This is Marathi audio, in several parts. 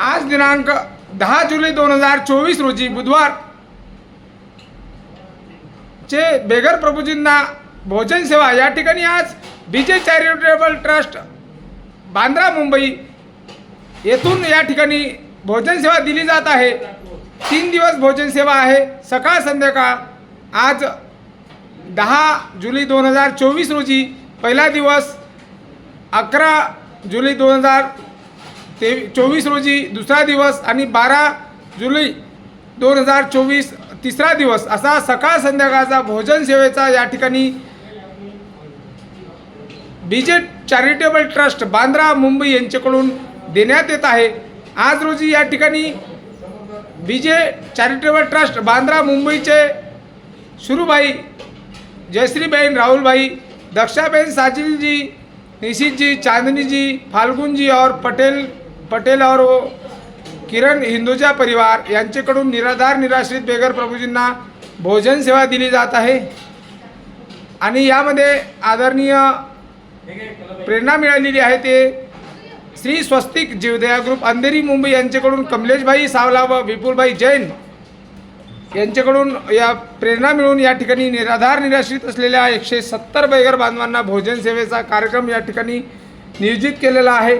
आज दिनांक दहा जुलै दोन हजार चोवीस रोजी बुधवार. चे बेगर प्रभूजींना भोजन सेवा. या ठिकाणी आज BJ charitable trust Bandra Mumbai येथून या ठिकाणी भोजन सेवा दिली जात आहे. तीन दिवस भोजन सेवा आहे. सकाळ संध्याकाळ आज दहा जुलै दोन हजार चोवीस रोजी पहिला दिवस अकरा जुलै दोन हजार ते चोवीस रोजी दुसरा दिवस आणि बारा जुलै दोन हजार चोवीस तिसरा दिवस असा सकाळ संध्याकाळचा भोजन सेवेचा या ठिकाणी BJ charitable trust Bandra Mumbai यांच्याकडून देण्यात येत आहे. आज रोजी या ठिकाणी बीजे चॅरिटेबल ट्रस्ट बांद्रा मुंबईचे सुरूबाई जयश्रीबेन राहुलभाई दक्षाबेन साजिलजी जी चांदनीजी फाल्गुनजी और पटेल पटेल और किरण हिंदुजा परिवार यांच्याकडून निराधार निराश्रित बेगर प्रभूजींना भोजन सेवा दिली जात आहे. आणि यामध्ये आदरणीय प्रेरणा मिळालेली आहे ते श्री स्वस्तिक जीवदया ग्रुप अंधेरी मुंबई यांच्याकडून कमलेशभाई सावला व विपुलभाई जैन यांच्याकडून या प्रेरणा मिळून या ठिकाणी निराधार निराश्रित असलेल्या एकशे सत्तर बेगर बांधवांना भोजन सेवेचा कार्यक्रम या ठिकाणी नियोजित केलेला आहे.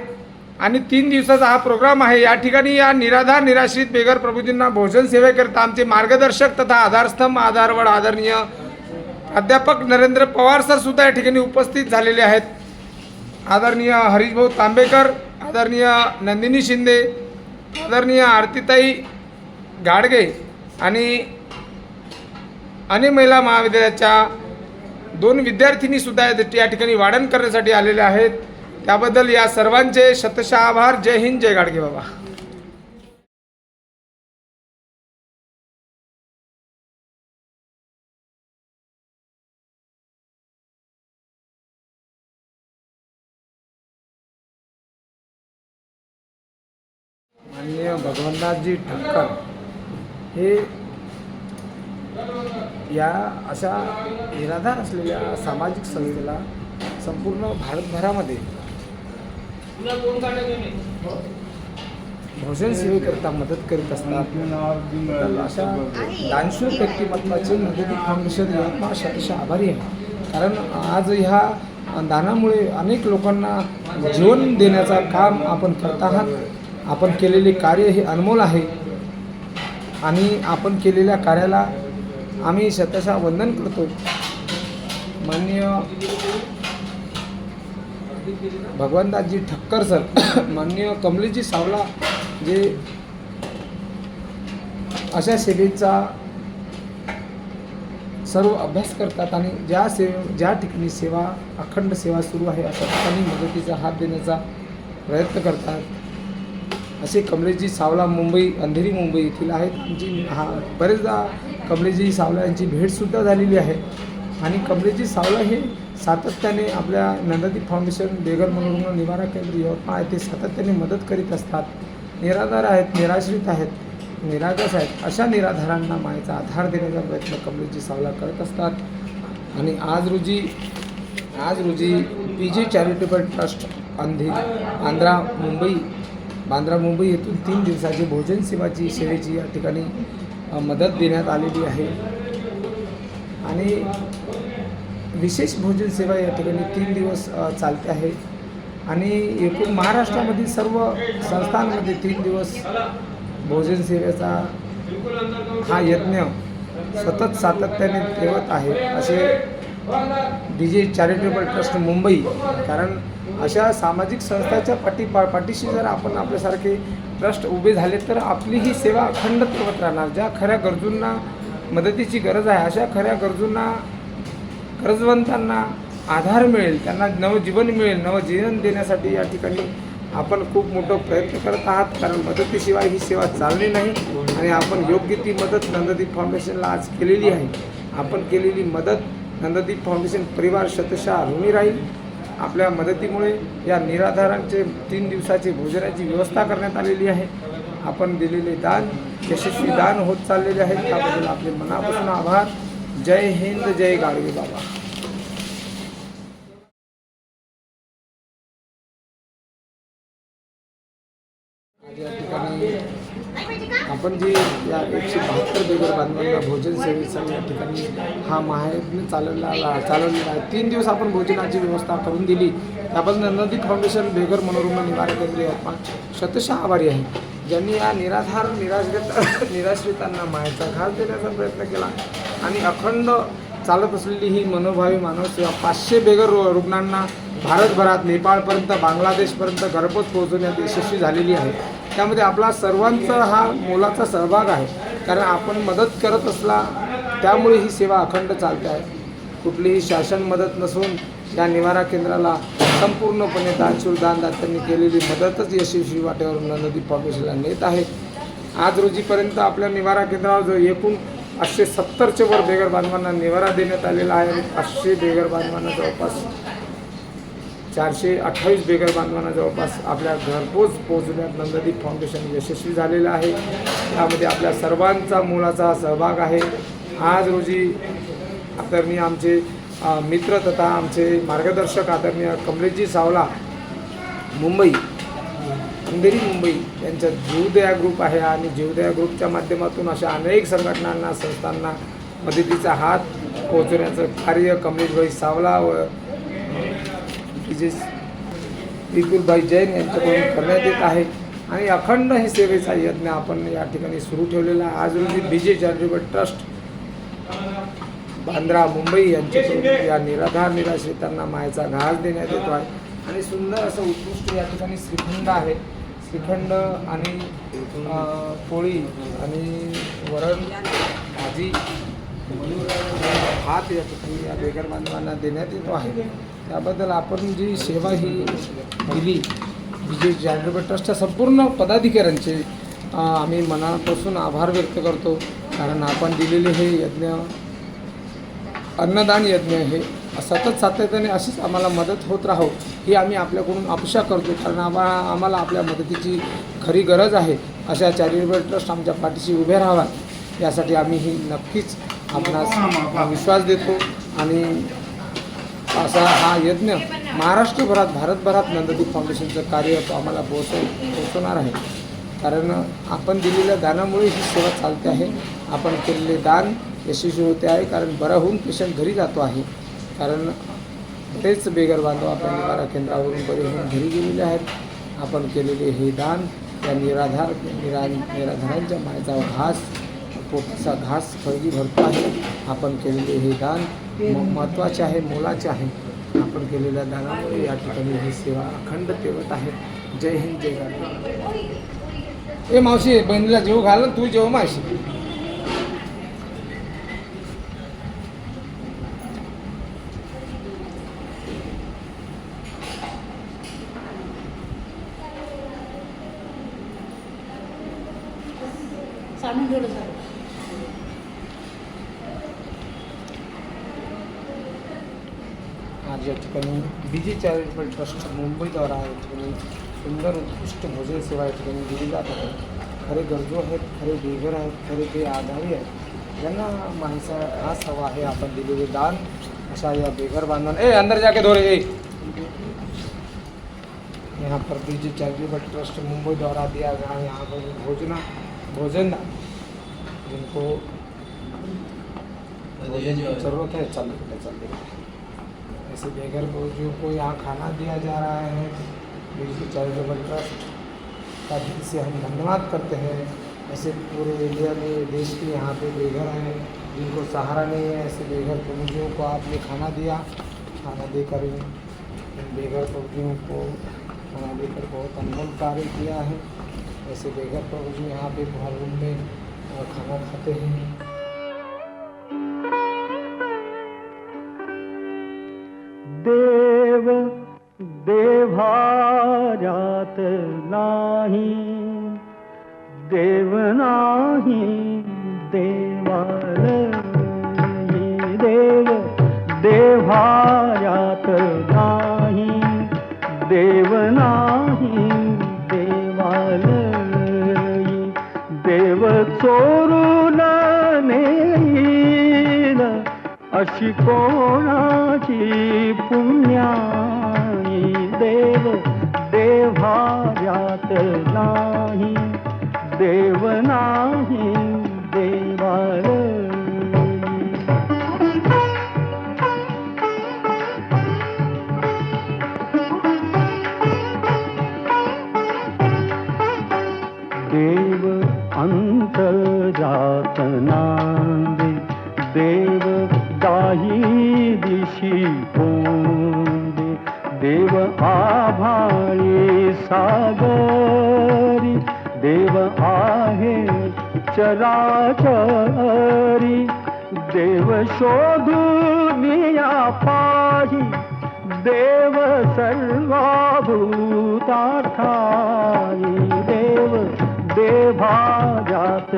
आणि तीन दिवसाचा हा प्रोग्राम आहे. या ठिकाणी या निराधार निराश्रित बेगर प्रभूजींना भोजन सेवेकरिता आमचे मार्गदर्शक तथा आधारस्तंभ आधारवड आदरणीय प्राध्यापक नरेंद्र पवार सर सुद्धा या ठिकाणी उपस्थित झालेले आहेत. आदरणीय हरीशभाऊ तांबेकर आदरणीय नंदिनी शिंदे आदरणीय आरतीताई गाडगे आणि अने महिला महाविद्यालयाच्या दोन विद्यार्थिनीसुद्धा या ठिकाणी वाढण करण्यासाठी आलेल्या आहेत. त्याबद्दल या सर्वांचे शतशः आभार. जय हिंद जय गाडगे बाबा. माननीय भगवंतनाथजी ठक्कर हे या अशा निराधार असलेल्या सामाजिक संस्थेला संपूर्ण भारतभरामध्ये भोजन सेवेकरता मदत करीत असतात. अशा दानशूर व्यक्तिमत्वाचे मदती फाउंडेशन यवतमाळ शतशः आभारी आहे. कारण आज ह्या दानामुळे अनेक लोकांना जीवन देण्याचा काम आपण करत आहात. आपण केलेले कार्य हे अनमोल आहे. आणि आपण केलेल्या कार्याला आम्ही शतशः वंदन करतो. माननीय भगवानदासजी ठक्कर सर. माननीय कमलेजी सावला जे अशा सेवेचा सर्व अभ्यास करतात आणि ज्या सेवे ज्या ठिकाणी सेवा अखंड सेवा सुरू आहे अशा ठिकाणी मदतीचा हात देण्याचा प्रयत्न करतात. असे कमलेजी सावला मुंबई अंधेरी मुंबई येथील आहेत. आमची हा बरेचदा कमलेजी सावला यांची भेटसुद्धा झालेली आहे. आणि कमलेजी सावला हे सातत्याने आपल्या नंदादीप फाउंडेशन बेगर मनोरुग्ण निवारा केंद्र यवतमाळ येथे सातत्याने मदत करीत असतात. निराधार आहेत निराश्रित आहेत निरागस आहेत अशा निराधारांना मायेचा आधार देण्याचा प्रयत्न कमलेशजी सावला करत असतात. आणि आज रोजी आज रोजी पी जी चॅरिटेबल ट्रस्ट अंधे आंध्रा मुंबई बांद्रा मुंबई येथून तीन दिवसाची भोजन सेवाची सेवेची या ठिकाणी मदत देण्यात आलेली आहे. आणि विशेष भोजन सेवा या ठिकाणी तीन दिवस चालते आहे. आणि एकूण महाराष्ट्रामधील सर्व संस्थांमध्ये तीन दिवस भोजन सेवेचा हा यज्ञ सतत सातत्याने ठेवत आहे. असे D J charitable trust Mumbai कारण अशा सामाजिक संस्थाच्या पाठी पा पाठीशी जर आपण आपल्यासारखे ट्रस्ट उभे झाले तर आपली ही सेवा अखंड ठेवत राहणार. ज्या खऱ्या गरजूंना मदतीची गरज आहे अशा खऱ्या गरजूंना गरजवंतांना आधार मिळेल त्यांना नवजीवन मिळेल नवजीवन देण्यासाठी या ठिकाणी आपण खूप मोठं प्रयत्न करत आहात. कारण मदतीशिवाय ही सेवा चालली नाही आणि आपण योग्य ती मदत नंददीप फाउंडेशनला आज केलेली आहे. आपण केलेली मदत नंददीप फाउंडेशन परिवार शतशः ऋणी राहील. आपल्या मदतीमुळे या निराधारांचे तीन दिवसाची भोजनाची व्यवस्था करण्यात आलेली आहे. आपण दिलेले दान यशस्वी दान होत चाललेले आहेत त्याबद्दल आपले मनापासून आभार. जय हिंद जय गाडगे बाबा. या ठिकाणी आपण जी या एकशे बहात्तर बेगर बांधवांना भोजन सेवेचा या ठिकाणी हा महायज्ञ चालवला चालवलेला आहे. तीन दिवस आपण भोजनाची व्यवस्था करून दिली. त्याबद्दल नदी फाउंडेशन बेगर मनोरुग्ण निवारण केंद्र आपण शतशः आभारी आहे. ज्यांनी या निराधार निराश्रित निराश्रितांना माहेरचा घास देण्याचा प्रयत्न केला. आणि अखंड चालत असलेली ही मनोभावी मानवसेवा पाचशे बेगर रुग्णांना भारतभरात नेपाळपर्यंत बांगलादेशपर्यंत घरपोच पोहोचवण्यात यशस्वी झालेली आहे. त्यामध्ये आपला सर्वांचा हा मोलाचा सहभाग आहे. कारण आपण मदत करत असला त्यामुळे ही सेवा अखंड चालते आहे. कुठलीही शासन मदत नसून या निवारा केंद्राला संपूर्णपणे दानशूर दानदात्यांनी केलेली मदतच यशस्वी वाटेवर नदी फाउंडेशनला नेत आहे. आज रोजीपर्यंत आपल्या निवारा केंद्रावर जो एकूण पाचशे सत्तरच्या वर बेगर बांधवांना निवारा देण्यात आलेला आहे. आणि पाचशे बेगर बांधवांना जवळपास चारशे अठ्ठावीस बेगर बांधवांना जवळपास आपल्या घरपोच पोहोचण्यात नंददीप फाउंडेशन यशस्वी झालेलं आहे. त्यामध्ये आपल्या सर्वांचा मुलाचा सहभाग आहे. आज रोजी आदरणीय आमचे मित्र तथा आमचे मार्गदर्शक आदरणीय कमलेशजी सावला मुंबई अंधेरी मुंबई यांचा जीवदया ग्रुप आहे आणि जीवदया ग्रुपच्या माध्यमातून अशा अनेक संघटनांना संस्थांना मदतीचा हात पोहोचवण्याचं कार्य कमलेशभाई सावला व विजय विपुलभाई जैन यांच्याकडून करण्यात येत आहे. आणि अखंड हे सेवेचा यज्ञ आपण या ठिकाणी सुरू ठेवलेला आहे. आज रोजी B J charitable trust Bandra Mumbai यांच्याकडून या निराधार निराश्रितांना मायाचा घास देण्यात येतो आहे. आणि सुंदर असं उत्कृष्ट या ठिकाणी श्रीखंड आहे. श्रीखंड आणि पोळी आणि वरण भाजी भात या ठिकाणी या बेगर बांधवांना देण्यात येतो आहे. त्याबद्दल आपण जी सेवा ही दिली विजय जागृत ट्रस्टच्या संपूर्ण पदाधिकाऱ्यांचे आम्ही मनापासून आभार व्यक्त करतो. कारण आपण दिलेले हे यज्ञ अन्नदान यज्ञ हे सतत सातत्याने अशीच आम्हाला मदत होत राहो ही आम्ही आपल्याकडून अपेक्षा करतो. कारण आम्हाला आम्हाला आपल्या मदतीची खरी गरज आहे. अशा चॅरिटेबल ट्रस्ट आमच्या पाठीशी उभे राहाव्यात. यासाठी आम्ही ही नक्कीच आपणास विश्वास देतो. आणि असा हा यज्ञ महाराष्ट्रभरात भारतभरात नंददीप फाउंडेशनचं कार्य तो आम्हाला पोहोचव पोहोचवणार आहे. कारण आपण दिलेल्या दानामुळे ही सेवा चालते आहे. आपण केलेले दान यशस्वी होते आहे. कारण बरा होऊन पेशंट घरी जातो आहे. कारण बरेच बेगर बांधव आपण निवारा केंद्रावरून बरे होऊन घरी गेलेले आहेत. आपण केलेले हे दान या निराधार निरा निराधारांच्या मायचा घास पोटाचा घास फळगी भरतो आहे. आपण केलेले हे दान महत्त्वाचे आहे मोलाचे आहे. आपण केलेल्या दानामुळे या ठिकाणी ही सेवा अखंड तेवत आहे. जय हिंद जय गांधी. ए मावशी बहिणीला जेव घाल तू जेव मावशी. या ठिकाणी जे चॅरिटेबल ट्रस्ट मुंबईद्वारा या ठिकाणी सुंदर उत्कृष्ट भोजन सेवा या ठिकाणी दिली जात आहे खरे गरजू आहेत खरे बेघर आहेत खरे ते आधारी आहेत ज्यांना माणसा हाच हवा आहे आपण दिलेले दान अशा या बेघर बांधवांना ए अंदर जाके धो रे ए! यहाँ पर B J charitable trust Mumbai द्वारा दिया गया है यहाँ पर भोजना भोजन जिनको की ज़रूरत है चल चल बेटा ऐसे बेघर जो को यहाँ खाना दिया जा रहा है बी जे चैरिटेबल ट्रस्ट का दिल से हम धन्यवाद करते हैं। ऐसे पूरे इंडिया में, देश के यहाँ पे बेघर हैं, जिनको सहारा नहीं है, ऐसे बेघर प्रभुजियों को आपने खाना दिया, खाना देकर बेघर प्रभुजियों को खाना देकर बहुत अनमोल कार्य किया है। ऐसे बेघर प्रभुजी यहाँ पे हर रूम में, खाना खाते हैं। नाही. देव नाही देवाल देव देवायात नाही. देव नाही देवाल देव चोरून नेईल अशी कोणाची नाही देव नाही देवालयी देव अंतरात नांदे देव दाही दिशी कोण देव आभाळी सागरी देव आहे चराचरी। देव शोधून या पाही देव सर्वभूतार्थाई देव देभाजात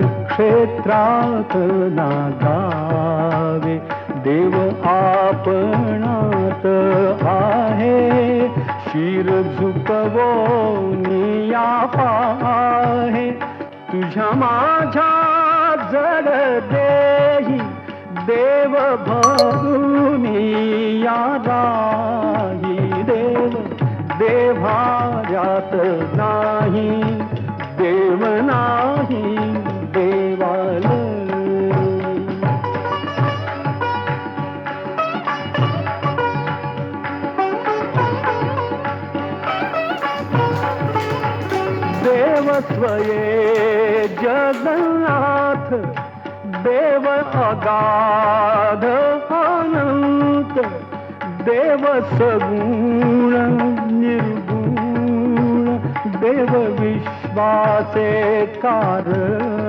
क्षेत्रात नागावे. देव आपणात आहे. शिर झुकवो निया पाहे. तुझ्या माझ्या जड देही देव भरून यादाही देव देव देभार्यात नाही. स्वये जगन्नाथ देव अगाध अनंत देव सगुण निर्गुण देव विश्वासे कारण